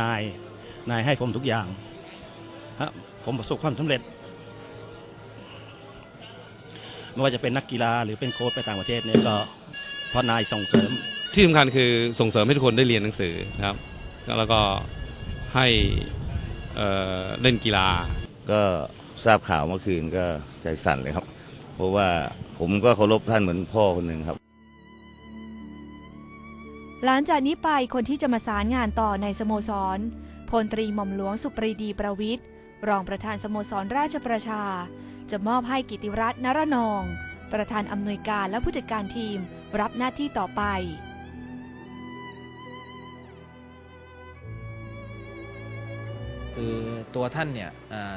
นาย นายให้ผมทุกอย่างฮะผมประสบความสำเร็จ ไม่ว่าจะเป็นนักกีฬาหรือเป็นโค้ชไปต่างประเทศเนี่ยก็เพราะนายส่งเสริม ที่สำคัญคือส่งเสริมให้ทุกคนได้เรียนหนังสือนะครับ แล้วก็ให้เอ่อเล่นกีฬา ก็ทราบข่าวเมื่อคืนก็ใจสั่นเลยครับ เพราะว่าผมก็เคารพท่านเหมือนพ่อคนหนึ่งครับ หลังจากนี้ไปคนที่จะมาสารงานต่อในสโมสรพลตรีหม่อมหลวงสุปรีดีประวิทย์รองประธานสโมสรราชประชา จะมอบให้กิติรัตน์นรนอง ประธานอำนวยการและผู้จัดการทีมรับหน้าที่ต่อไปคือตัวท่านเนี่ย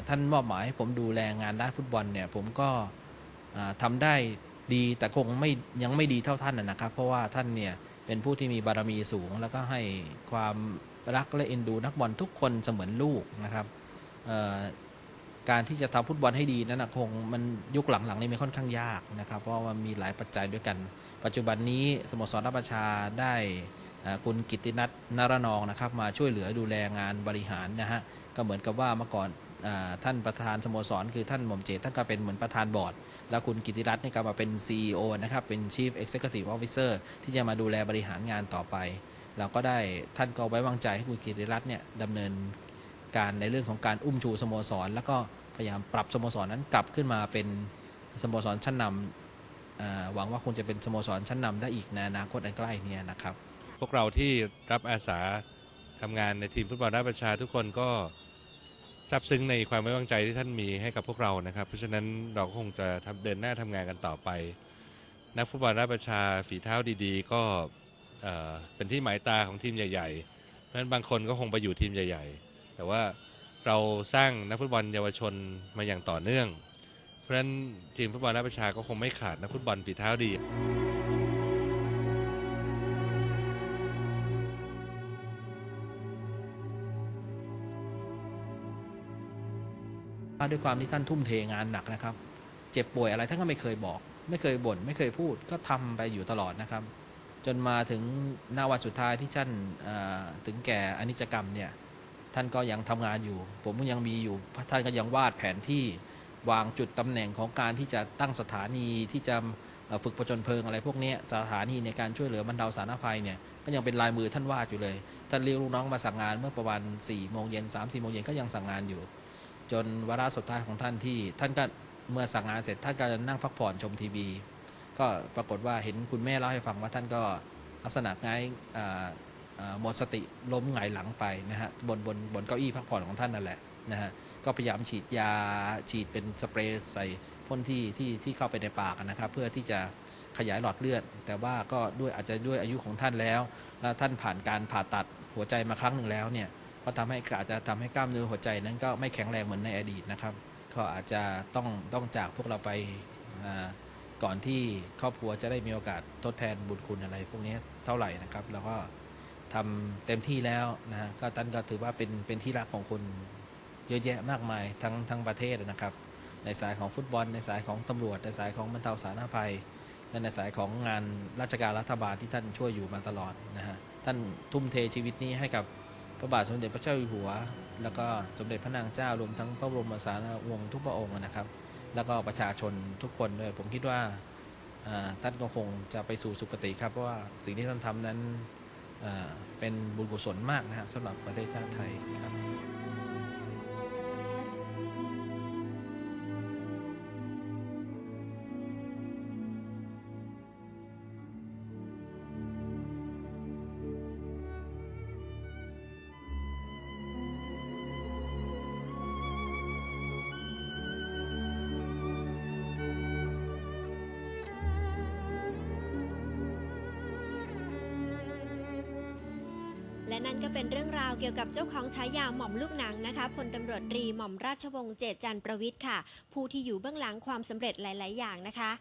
ท่านมอบหมายให้ผมดูแลงานด้านฟุตบอลเนี่ยผมก็อ่าทำได้ดีแต่คงไม่ยังไม่ดีเท่าท่านนะครับ เพราะว่าท่านเนี่ย เป็นผู้ที่มีบารมีสูง แล้วก็ให้ความรักและเอ็นดูนักบอลทุกคนเสมือนลูกนะครับการที่จะทำฟุตบอลให้ดีนั้นนะคงมันยุคหลังๆนี่มันค่อนข้างยากนะครับ เพราะว่ามีหลายปัจจัยด้วยกัน ปัจจุบันนี้สโมสรรับประชาได้คุณกิตินัทนารนองนะครับ มาช่วยเหลือดูแลงานบริหารนะฮะก็เหมือนกับว่าเมื่อก่อน ท่านประธานสโมสร คือท่านหม่อมเจตท่านก็เป็นเหมือนประธานบอร์ด แล้วคุณกิติรัตน์นี่ก็มาเป็น CEO นะครับ เป็น Chief Executive Officer ที่จะมาดูแลบริหารงานต่อไป เราก็ได้ท่านก็ไว้วางใจให้คุณกิติรัตน์เนี่ยดำเนินการในเรื่องของการอุ้มชูสโมสร แล้วก็พยายามปรับสโมสรนั้นกลับขึ้นมาเป็นสโมสรชั้นนำหวังว่าคงจะเป็นสโมสรชั้นนำได้อีกในอนาคตอันใกล้นี้นะครับ พวกเราที่รับอาสาทำงานในทีมฟุตบอลราชประชาทุกคนก็ ซาบซึ้งในความไว้วางใจที่ท่านมีให้กับพวกเรานะครับ เพราะฉะนั้นเราก็คงจะทำเดินหน้าทำงานกันต่อไป นักฟุตบอลราชประชาฝีเท้าดีๆ ก็เอ่อเป็นที่หมายตาของทีมใหญ่ๆเพราะฉะนั้นบางคนก็คงไปอยู่ทีมใหญ่ ๆ แต่ว่าเราสร้างนักฟุตบอลเยาวชนมาอย่างต่อเนื่อง เพราะฉะนั้นทีมฟุตบอลราชประชาก็คงไม่ขาดนักฟุตบอลฝีเท้าดี ด้วยความที่ท่านทุ่มเทงานหนักนะครับ เจ็บป่วยอะไรท่านก็ไม่เคยบอก ไม่เคยบ่นไม่เคยพูดก็ทำไปอยู่ตลอดนะครับ จนมาถึงหน้าวันสุดท้ายที่ท่านถึงแก่อนิจกรรมเนี่ยท่านก็ยังทำงานอยู่ ผมก็ยังมีอยู่ท่านก็ยังวาดแผนที่วางจุดตำแหน่งของการที่จะตั้งสถานีที่จะฝึกประจนเพลิงอะไรพวกนี้สถานีในการช่วยเหลือบรรเทาสาธารณภัยเนี่ยก็ยังเป็นลายมือท่านวาดอยู่เลย ท่านเรียกลูกน้องมาสั่งงานเมื่อประมาณ4ี่โมงเย็นสามสี่โมงเย็นก็ยังสั่งงานอยู่ จนวาระสุดท้ายของท่านที่ ท่านก็เมื่อสั่งงานเสร็จท่านก็จะนั่งพักผ่อนชมทีวี ก็ปรากฏว่าเห็นคุณแม่เล่าให้ฟังว่าท่านก็ลักษณะง่ายหมดสติล้มหงายหลังไปนะฮะบนบนบนเก้าอี้พักผ่อนของท่านนั่นแหละนะฮะก็พยายามฉีดยาฉีดเป็นสเปรย์ใส่พ่นที่ที่ที่เข้าไปในปากนะครับ เพื่อที่จะขยายหลอดเลือด แต่ว่าก็ด้วยอาจจะด้วยอายุของท่านแล้ว แล้วท่านผ่านการผ่าตัดหัวใจมาครั้งหนึ่งแล้วเนี่ย ก็ทำให้อาจจะทำให้กล้ามเนื้อหัวใจนั้นก็ไม่แข็งแรงเหมือนในอดีตนะครับ ก็อาจจะต้องต้องจากพวกเราไปก่อนที่ครอบครัวจะได้มีโอกาสทดแทนบุญคุณอะไร พวกนี้เท่าไหร่นะครับแล้วก็ทำเต็มที่แล้วนะฮะก็ท่านก็ถือว่าเป็นเป็นที่รักของคนเยอะแยะมากมายทั้งทั้งประเทศนะครับ ในสายของฟุตบอล ในสายของตำรวจ ในสายของบรรเทาสาธารณภัยและในสายของงานราชการรัฐบาลที่ท่านช่วยอยู่มาตลอดนะฮะท่านทุ่มเทชีวิตนี้ให้กับ ระบาทสมเด็จพระเจ้าอยู่หัว แล้วก็สมเด็จพระนางเจ้ารวมทั้งพระบรมสารีวงศ์ทุกพระองค์นะครับ แล้วก็ประชาชนทุกคนด้วยผมคิดว่าท่านก็คงจะไปสู่สุคติครับเพราะว่าสิ่งที่ท่านทำนั้นเป็นบุญกุศลมากนะฮะสำหรับประเทศชาติไทยครับ และนั่นก็เป็นเรื่องราวเกี่ยวกับเจ้าของฉายาหม่อมลูกหนังนะคะพลตำรวจตรีหม่อมราชวงศ์เจตจันทร์ประวิทย์ค่ะ ผู้ที่อยู่เบื้องหลังความสำเร็จหลาย ๆ อย่างนะคะ